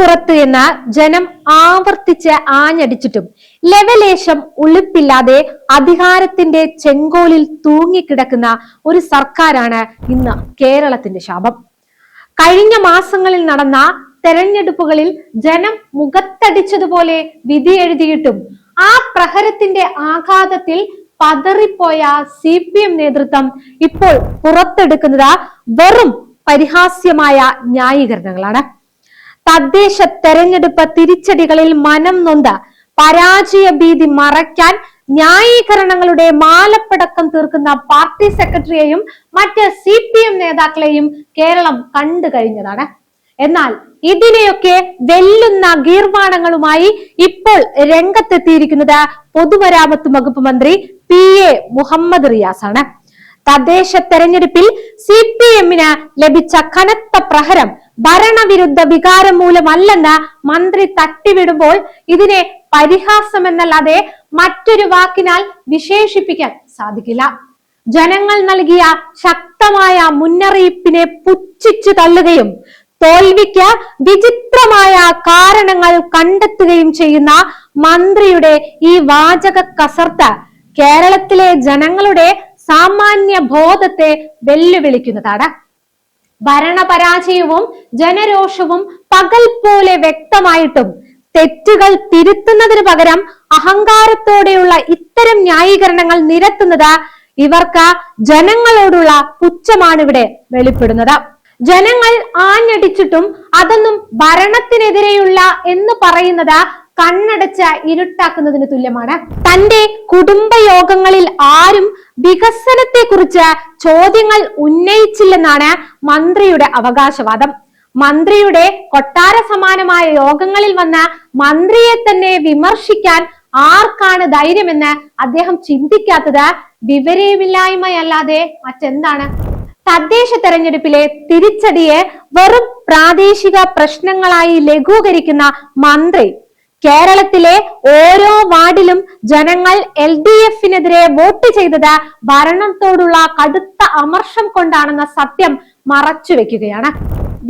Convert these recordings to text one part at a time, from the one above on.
പുറത്ത് എന്ന് ജനം ആവർത്തിച്ച് ആഞ്ഞടിച്ചിട്ടും ലവലേശം ഉളുപ്പില്ലാതെ അധികാരത്തിന്റെ ചെങ്കോലിൽ തൂങ്ങിക്കിടക്കുന്ന ഒരു സർക്കാരാണ് ഇന്ന് കേരളത്തിന്റെ ശാപം. കഴിഞ്ഞ മാസങ്ങളിൽ നടന്ന തെരഞ്ഞെടുപ്പുകളിൽ ജനം മുഖത്തടിച്ചതുപോലെ വിധി എഴുതിയിട്ടും ആ പ്രഹരത്തിന്റെ ആഘാതത്തിൽ പതറിപ്പോയ സി പി എം നേതൃത്വം ഇപ്പോൾ പുറത്തെടുക്കുന്നത് വെറും പരിഹാസ്യമായ ന്യായീകരണങ്ങളാണ്. തദ്ദേശ തെരഞ്ഞെടുപ്പ് തിരിച്ചടികളിൽ മനം നൊന്ത് പരാജയ ഭീതി മറയ്ക്കാൻ ന്യായീകരണങ്ങളുടെ മാലപ്പടക്കം തീർക്കുന്ന പാർട്ടി സെക്രട്ടറിയെയും മറ്റ് സി പി എം നേതാക്കളെയും കേരളം കണ്ടു കഴിഞ്ഞതാണ്. എന്നാൽ ഇതിനെയൊക്കെ വെല്ലുന്ന ഗീർവാണങ്ങളുമായി ഇപ്പോൾ രംഗത്തെത്തിയിരിക്കുന്നത് പൊതുമരാമത്ത് വകുപ്പ് മന്ത്രി പി എ മുഹമ്മദ് റിയാസ് ആണ് തദ്ദേശ തെരഞ്ഞെടുപ്പിൽ സി പി എമ്മിന് ലഭിച്ച കനത്ത പ്രഹരം ഭരണവിരുദ്ധ വികാരം മൂലമല്ലെന്ന് മന്ത്രി തട്ടിവിടുമ്പോൾ ഇതിനെ പരിഹാസമെന്നല്ലാതെ മറ്റൊരു വാക്കിനാൽ വിശേഷിപ്പിക്കാൻ സാധിക്കില്ല. ജനങ്ങൾ നൽകിയ ശക്തമായ മുന്നറിയിപ്പിനെ പുച്ഛിച്ചു തള്ളുകയും തോൽവിക്ക് വിചിത്രമായ കാരണങ്ങൾ കണ്ടെത്തുകയും ചെയ്യുന്ന മന്ത്രിയുടെ ഈ വാചക കസർത്ത് കേരളത്തിലെ ജനങ്ങളുടെ സാമാന്യ ബോധത്തെ വെല്ലുവിളിക്കുന്നതാണ്. ഭരണപരാജയവും ജനരോഷവും പകൽ പോലെ വ്യക്തമായിട്ടും തെറ്റുകൾ തിരുത്തുന്നതിന് പകരം അഹങ്കാരത്തോടെയുള്ള ഇത്തരം ന്യായീകരണങ്ങൾ നിരത്തുന്നത് ഇവർക്ക് ജനങ്ങളോടുള്ള പുച്ഛമാണ് ഇവിടെ വെളിപ്പെടുന്നത്. ജനങ്ങൾ ആഞ്ഞടിച്ചിട്ടും അതൊന്നും ഭരണത്തിനെതിരെയുള്ള എന്ന് പറയുന്നത് കണ്ണടച്ച് ഇരുട്ടാക്കുന്നതിന് തുല്യമാണ്. തന്റെ കുടുംബയോഗങ്ങളിൽ ആരും വികസനത്തെ കുറിച്ച് ചോദ്യങ്ങൾ ഉന്നയിച്ചില്ലെന്നാണ് മന്ത്രിയുടെ അവകാശവാദം. മന്ത്രിയുടെ കൊട്ടാര സമാനമായ യോഗങ്ങളിൽ വന്ന മന്ത്രിയെ തന്നെ വിമർശിക്കാൻ ആർക്കാണ് ധൈര്യമെന്ന് അദ്ദേഹം ചിന്തിക്കാത്തത് വിവരമില്ലായ്മയല്ലാതെ മറ്റെന്താണ്? തദ്ദേശ തെരഞ്ഞെടുപ്പിലെ തിരിച്ചടിയെ വെറും പ്രാദേശിക പ്രശ്നങ്ങളായി ലഘൂകരിക്കുന്ന മന്ത്രി കേരളത്തിലെ ഓരോ വാർഡിലും ജനങ്ങൾ എൽ ഡി എഫിനെതിരെ വോട്ട് ചെയ്തത് ഭരണത്തോടുള്ള കടുത്ത അമർഷം കൊണ്ടാണെന്ന സത്യം മറച്ചു വെക്കുകയാണ്.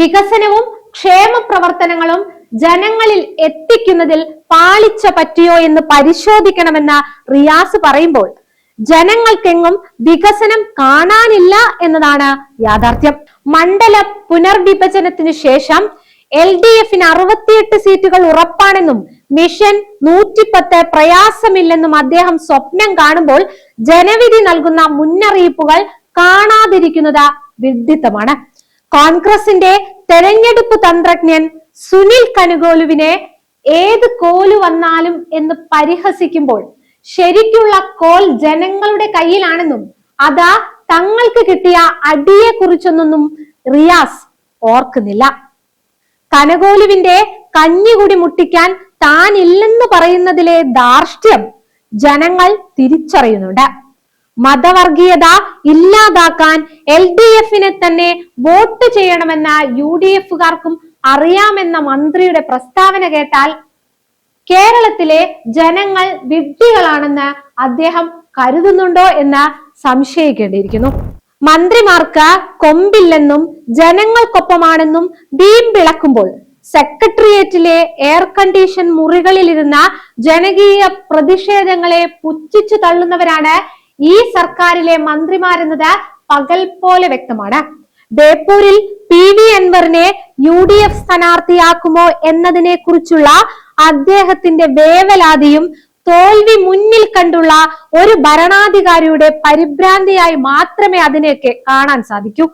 വികസനവും ക്ഷേമ പ്രവർത്തനങ്ങളും ജനങ്ങളിൽ എത്തിക്കുന്നതിൽ പാളിച്ച പറ്റിയോ എന്ന് പരിശോധിക്കണമെന്ന് റിയാസ് പറയുമ്പോൾ ജനങ്ങൾക്കെങ്ങും വികസനം കാണാനില്ല എന്നതാണ് യാഥാർത്ഥ്യം. മണ്ഡല പുനർവിഭജനത്തിന് ശേഷം എൽ ഡി എഫിന് അറുപത്തിയെട്ട് സീറ്റുകൾ ഉറപ്പാണെന്നും മിഷൻ നൂറ്റിപ്പത്ത് പ്രയാസമില്ലെന്നും അദ്ദേഹം സ്വപ്നം കാണുമ്പോൾ ജനവിധി നൽകുന്ന മുന്നറിയിപ്പുകൾ കാണാതിരിക്കുന്നത് വിഡിത്തമാണ് കോൺഗ്രസിന്റെ തെരഞ്ഞെടുപ്പ് തന്ത്രജ്ഞൻ സുനിൽ കനുകോലുവിനെ ഏത് കോൽ വന്നാലും എന്ന് പരിഹസിക്കുമ്പോൾ ശരിക്കുള്ള കോൽ ജനങ്ങളുടെ കയ്യിലാണെന്നും അതാ തങ്ങൾക്ക് കിട്ടിയ അടിയെ കുറിച്ചൊന്നും റിയാസ് ഓർക്കുന്നില്ല. കനകോലുവിന്റെ കഞ്ഞികുടി മുട്ടിക്കാൻ താനില്ലെന്ന് പറയുന്നതിലെ ധാർഷ്ട്യം ജനങ്ങൾ തിരിച്ചറിയുന്നുണ്ട്. മതവർഗീയത ഇല്ലാതാക്കാൻ എൽ ഡി എഫിനെ തന്നെ വോട്ട് ചെയ്യണമെന്ന യു ഡി എഫുകാർക്കും അറിയാമെന്ന മന്ത്രിയുടെ പ്രസ്താവന കേട്ടാൽ കേരളത്തിലെ ജനങ്ങൾ വിഡ്ഢികളാണെന്ന് അദ്ദേഹം കരുതുന്നുണ്ടോ എന്ന് സംശയിക്കേണ്ടിയിരിക്കുന്നു. മന്ത്രിമാർക്ക് കൊമ്പില്ലെന്നും ജനങ്ങൾക്കൊപ്പമാണെന്നും വീമ്പിളക്കുമ്പോൾ സെക്രട്ടേറിയറ്റിലെ എയർ കണ്ടീഷൻ മുറികളിലിരുന്ന ജനകീയ പ്രതിഷേധങ്ങളെ പുച്ഛിച്ചു തള്ളുന്നവരാണ് ഈ സർക്കാരിലെ മന്ത്രിമാരെന്നത് പകൽ പോലെ വ്യക്തമാണ്. ബേപ്പൂരിൽ പി വി അൻവറിനെ യു ഡി എഫ് സ്ഥാനാർത്ഥിയാക്കുമോ എന്നതിനെ കുറിച്ചുള്ള അദ്ദേഹത്തിന്റെ വേവലാതിയും തോൽവി മുന്നിൽ കണ്ടുള്ള ഒരു ഭരണാധികാരിയുടെ പരിഭ്രാന്തിയായി മാത്രമേ അതിനെയൊക്കെ കാണാൻ സാധിക്കൂ.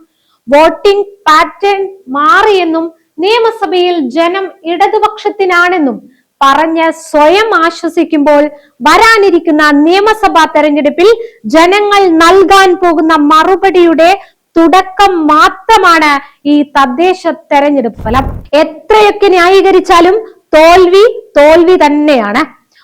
വോട്ടിംഗ് പാറ്റേൺ മാറിയെന്നും നിയമസഭയിൽ ജനം ഇടതുപക്ഷത്തിനാണെന്നും പറഞ്ഞ് സ്വയം ആശ്വസിക്കുമ്പോൾ വരാനിരിക്കുന്ന നിയമസഭാ തെരഞ്ഞെടുപ്പിൽ ജനങ്ങൾ നൽകാൻ പോകുന്ന മറുപടിയുടെ തുടക്കം മാത്രമാണ് ഈ തദ്ദേശ തെരഞ്ഞെടുപ്പ് ഫലം. എത്രയൊക്കെ ന്യായീകരിച്ചാലും തോൽവി തോൽവി തന്നെയാണ്.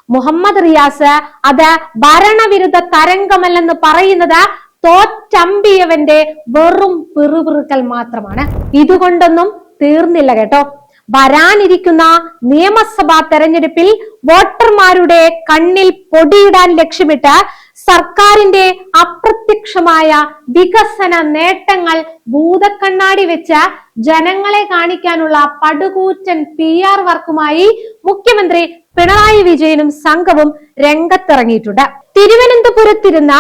മുഹമ്മദ് റിയാസ് അത് ഭരണവിരുദ്ധ തരംഗമല്ലെന്ന് പറയുന്നത് തോറ്റമ്പിയവന്റെ വെറും പിറുപിറുക്കൽ മാത്രമാണ്. ഇതുകൊണ്ടൊന്നും തീർന്നില്ല കേട്ടോ. വരാനിരിക്കുന്ന നിയമസഭാ തെരഞ്ഞെടുപ്പിൽ വോട്ടർമാരുടെ കണ്ണിൽ പൊടിയിടാൻ ലക്ഷ്യമിട്ട് സർക്കാരിന്റെ അപ്രത്യക്ഷമായ വികസന നേട്ടങ്ങൾ ഭൂതക്കണ്ണാടി വെച്ച് ജനങ്ങളെ കാണിക്കാനുള്ള പടുകൂറ്റൻ പി ആർ വർക്കുമായി മുഖ്യമന്ത്രി പിണറായി വിജയനും സംഘവും രംഗത്തിറങ്ങിയിട്ടുണ്ട്. തിരുവനന്തപുരത്തിരുന്ന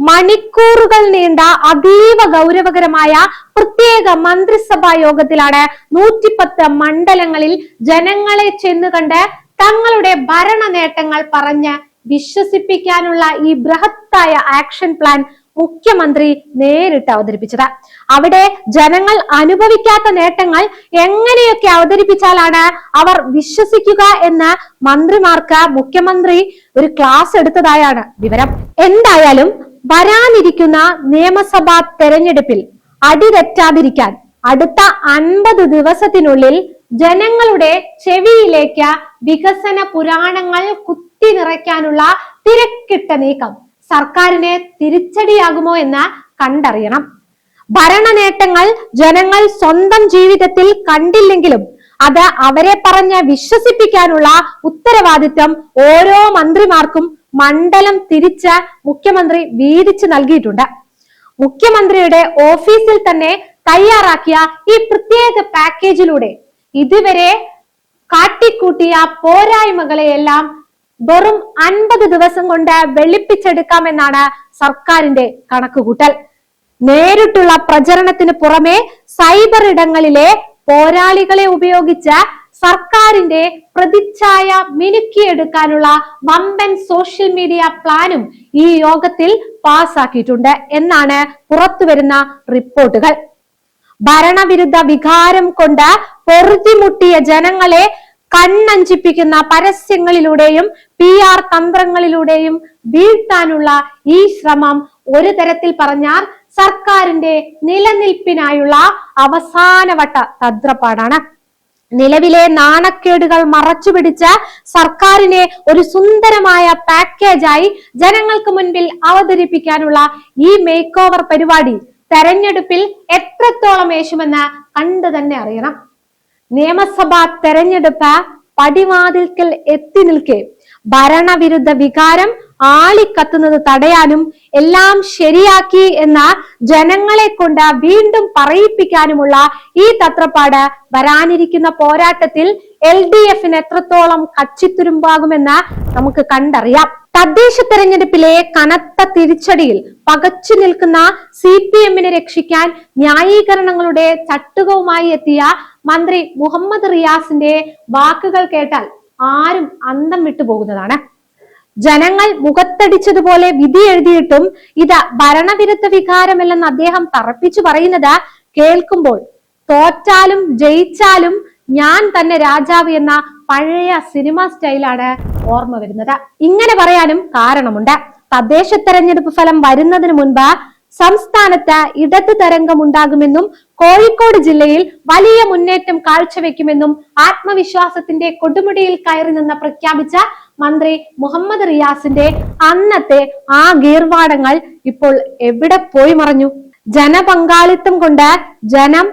മണിക്കൂറുകൾ നീണ്ട അതീവ ഗൗരവകരമായ പ്രത്യേക മന്ത്രിസഭാ യോഗത്തിലാണ് നൂറ്റിപ്പത്ത് മണ്ഡലങ്ങളിൽ ജനങ്ങളെ ചെന്ന് കണ്ട് തങ്ങളുടെ ഭരണ നേട്ടങ്ങൾ പറഞ്ഞ് വിശ്വസിപ്പിക്കാനുള്ള ഈ ബൃഹത്തായ ആക്ഷൻ പ്ലാൻ മുഖ്യമന്ത്രി നേരിട്ട് അവതരിപ്പിച്ചത്. അവിടെ ജനങ്ങൾ അനുഭവിക്കാത്ത നേട്ടങ്ങൾ എങ്ങനെയൊക്കെ അവതരിപ്പിച്ചാലാണ് അവർ വിശ്വസിക്കുക എന്ന് മന്ത്രിമാർക്ക് മുഖ്യമന്ത്രി ഒരു ക്ലാസ് എടുത്തതായാണ് വിവരം. എന്തായാലും വരാനിരിക്കുന്ന നിയമസഭാ തെരഞ്ഞെടുപ്പിൽ അടിതെറ്റാതിരിക്കാൻ അടുത്ത അൻപത് ദിവസത്തിനുള്ളിൽ ജനങ്ങളുടെ ചെവിയിലേക്ക് വികസന പുരാണങ്ങൾ കുത്തി നിറയ്ക്കാനുള്ള തിരക്കിട്ട നീക്കം. സർക്കാരിന് തിരിച്ചടിയാകുമോ എന്ന് കണ്ടറിയണം. ഭരണ നേട്ടങ്ങൾ ജനങ്ങൾ സ്വന്തം ജീവിതത്തിൽ കണ്ടില്ലെങ്കിലും അത് അവരെ പറഞ്ഞ് വിശ്വസിപ്പിക്കാനുള്ള ഉത്തരവാദിത്വം ഓരോ മന്ത്രിമാർക്കും മണ്ഡലം തിരിച്ച് മുഖ്യമന്ത്രി വീതിച്ചു നൽകിയിട്ടുണ്ട്. മുഖ്യമന്ത്രിയുടെ ഓഫീസിൽ തന്നെ തയ്യാറാക്കിയ ഈ പ്രത്യേക പാക്കേജിലൂടെ ഇതുവരെ കാട്ടിക്കൂട്ടിയ പോരായ്മകളെയെല്ലാം വെറും അൻപത് ദിവസം കൊണ്ട് വെളുപ്പിച്ചെടുക്കാമെന്നാണ് സർക്കാരിന്റെ കണക്കുകൂട്ടൽ. നേരിട്ടുള്ള പ്രചരണത്തിന് പുറമെ സൈബർ ഇടങ്ങളിലെ പോരാളികളെ ഉപയോഗിച്ച് സർക്കാരിന്റെ പ്രതിച്ഛായ മിനുക്കിയെടുക്കാനുള്ള വമ്പൻ സോഷ്യൽ മീഡിയ പ്ലാനും ഈ യോഗത്തിൽ പാസാക്കിയിട്ടുണ്ട് എന്നാണ് പുറത്തുവരുന്ന റിപ്പോർട്ടുകൾ. ഭരണവിരുദ്ധ വികാരം കൊണ്ട് പൊറുതിമുട്ടിയ ജനങ്ങളെ കണ്ണഞ്ചിപ്പിക്കുന്ന പരസ്യങ്ങളിലൂടെയും പി ആർ തന്ത്രങ്ങളിലൂടെയും വീഴ്ത്താനുള്ള ഈ ശ്രമം ഒരു തരത്തിൽ പറഞ്ഞാൽ സർക്കാരിന്റെ നിലനിൽപ്പിനായുള്ള അവസാനവട്ട തന്ത്രപ്പാടാണ്. നിലവിലെ നാണക്കേടുകൾ മറച്ചുപിടിച്ച് സർക്കാരിനെ ഒരു സുന്ദരമായ പാക്കേജായി ജനങ്ങൾക്ക് മുൻപിൽ അവതരിപ്പിക്കാനുള്ള ഈ മേക്ക് ഓവർ പരിപാടി തെരഞ്ഞെടുപ്പിൽ എത്രത്തോളം യേശുമെന്ന് കണ്ടു തന്നെ അറിയണം. നിയമസഭാ തെരഞ്ഞെടുപ്പ് പടിവാതിൽക്കൽ എത്തി നിൽക്കെ. ഭരണവിരുദ്ധ വികാരം ആളിക്കത്തുന്നത് തടയാനും എല്ലാം ശരിയാക്കി എന്ന ജനങ്ങളെ കൊണ്ട് വീണ്ടും പറയിപ്പിക്കാനുമുള്ള ഈ തത്രപ്പാട് വരാനിരിക്കുന്ന പോരാട്ടത്തിൽ എൽ ഡി എഫിന് എത്രത്തോളം കച്ചിത്തുരുമ്പാകുമെന്ന് നമുക്ക് കണ്ടറിയാം. തദ്ദേശ തെരഞ്ഞെടുപ്പിലെ കനത്ത തിരിച്ചടിയിൽ പകച്ചു നിൽക്കുന്ന സി പി എമ്മിനെ രക്ഷിക്കാൻ ന്യായീകരണങ്ങളുടെ ചട്ടുകവുമായി എത്തിയ മന്ത്രി മുഹമ്മദ് റിയാസിന്റെ വാക്കുകൾ കേട്ടാൽ ആരും അന്തം വിട്ടു പോകുന്നതാണ്. ജനങ്ങൾ മുഖത്തടിച്ചതുപോലെ വിധി എഴുതിയിട്ടും ഇത് ഭരണവിരുദ്ധ വികാരമല്ലെന്ന് അദ്ദേഹം തറപ്പിച്ചു പറയുന്നത് കേൾക്കുമ്പോൾ തോറ്റാലും ജയിച്ചാലും ഞാൻ തന്നെ രാജാവ് എന്ന പഴയ സിനിമ സ്റ്റൈലാണ് ഓർമ്മ വരുന്നത്. ഇങ്ങനെ പറയാനും കാരണമുണ്ട്. തദ്ദേശ തെരഞ്ഞെടുപ്പ് ഫലം വരുന്നതിന് മുൻപ് സംസ്ഥാനത്ത് ഇടത് തരംഗം ഉണ്ടാകുമെന്നും കോഴിക്കോട് ജില്ലയിൽ വലിയ മുന്നേറ്റം കാഴ്ചവെക്കുമെന്നും ആത്മവിശ്വാസത്തിന്റെ കൊടുമുടിയിൽ കയറി നിന്ന് പ്രഖ്യാപിച്ച മന്ത്രി മുഹമ്മദ് റിയാസിന്റെ അന്നത്തെ ആ ഗീർവാടങ്ങൾ ഇപ്പോൾ എവിടെ പോയി മറഞ്ഞു? ജനപങ്കാളിത്തം കൊണ്ട് ജനം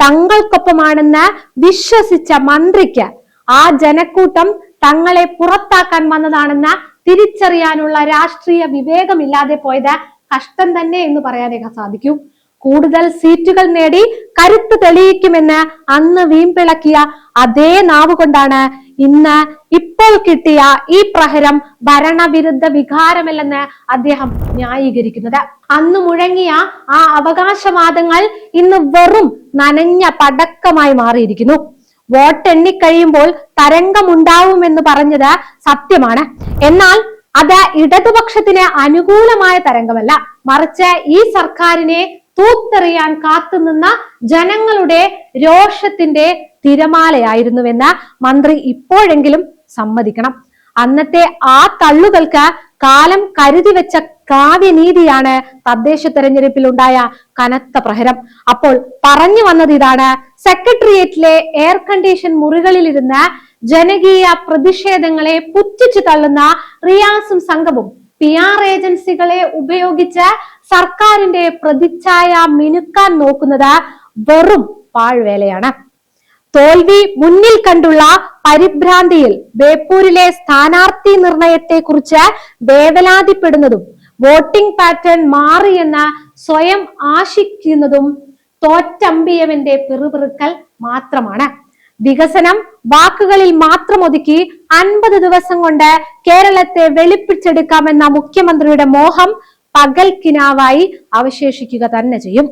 തങ്ങൾക്കൊപ്പമാണെന്ന് വിശ്വസിച്ച മന്ത്രിക്ക് ആ ജനക്കൂട്ടം തങ്ങളെ പുറത്താക്കാൻ വന്നതാണെന്ന് തിരിച്ചറിയാനുള്ള രാഷ്ട്രീയ വിവേകമില്ലാതെ പോയത് കഷ്ടം തന്നെ എന്ന് പറയാനൊക്കെ സാധിക്കും. കൂടുതൽ സീറ്റുകൾ നേടി കരുത്ത് തെളിയിക്കുമെന്ന് അന്ന് വീമ്പിളക്കിയ അതേ നാവ് കൊണ്ടാണ് ഇന്ന് ഇപ്പോൾ കിട്ടിയ ഈ പ്രഹരം ഭരണവിരുദ്ധ വികാരമല്ലെന്ന് അദ്ദേഹം ന്യായീകരിക്കുന്നത്. അന്ന് മുഴങ്ങിയ ആ അവകാശവാദങ്ങൾ ഇന്ന് വെറും നനഞ്ഞ പടക്കമായി മാറിയിരിക്കുന്നു. വോട്ട് എണ്ണിക്കഴിയുമ്പോൾ തരംഗമുണ്ടാവുമെന്ന് പറഞ്ഞത് സത്യമാണ്. എന്നാൽ അത് ഇടതുപക്ഷത്തിന് അനുകൂലമായ തരംഗമല്ല. മറിച്ച് ഈ സർക്കാരിനെ തൂത്തെറിയാൻ കാത്തുനിന്ന ജനങ്ങളുടെ രോഷത്തിന്റെ തിരമാലയായിരുന്നുവെന്ന് മന്ത്രി ഇപ്പോഴെങ്കിലും സമ്മതിക്കണം. അന്നത്തെ ആ തള്ളുകൾക്ക് കാലം കരുതി വെച്ച കാവ്യനീതിയാണ് തദ്ദേശ തെരഞ്ഞെടുപ്പിൽ ഉണ്ടായ കനത്ത പ്രഹരം. അപ്പോൾ പറഞ്ഞു വന്നത് ഇതാണ്. സെക്രട്ടേറിയറ്റിലെ എയർ കണ്ടീഷൻ മുറികളിലിരുന്ന് ജനകീയ പ്രതിഷേധങ്ങളെ പുറ്റിച്ചു തള്ളുന്ന റിയാസും സംഘവും പി ആർ ഏജൻസികളെ ഉപയോഗിച്ച് സർക്കാരിന്റെ പ്രതിച്ഛായ മിനുക്കാൻ നോക്കുന്നത് വെറും പാഴ്വേലയാണ്. തോൽവി മുന്നിൽ കണ്ടുള്ള പരിഭ്രാന്തിയിൽ ബേപ്പൂരിലെ സ്ഥാനാർത്ഥി നിർണയത്തെ കുറിച്ച് വേവലാതിപ്പെടുന്നതും വോട്ടിംഗ് പാറ്റേൺ മാറിയെന്ന് സ്വയം ആശിക്കുന്നതും തോറ്റമ്പിയവന്റെ പിറുപിറുക്കൽ മാത്രമാണ്. വികസനം വാക്കുകളിൽ മാത്രം ഒതുക്കി അൻപത് ദിവസം കൊണ്ട് കേരളത്തെ വെളുപ്പിച്ചെടുക്കാമെന്ന മുഖ്യമന്ത്രിയുടെ മോഹം പകൽ കിനാവായി അവശേഷിക്കുക തന്നെ ചെയ്യും.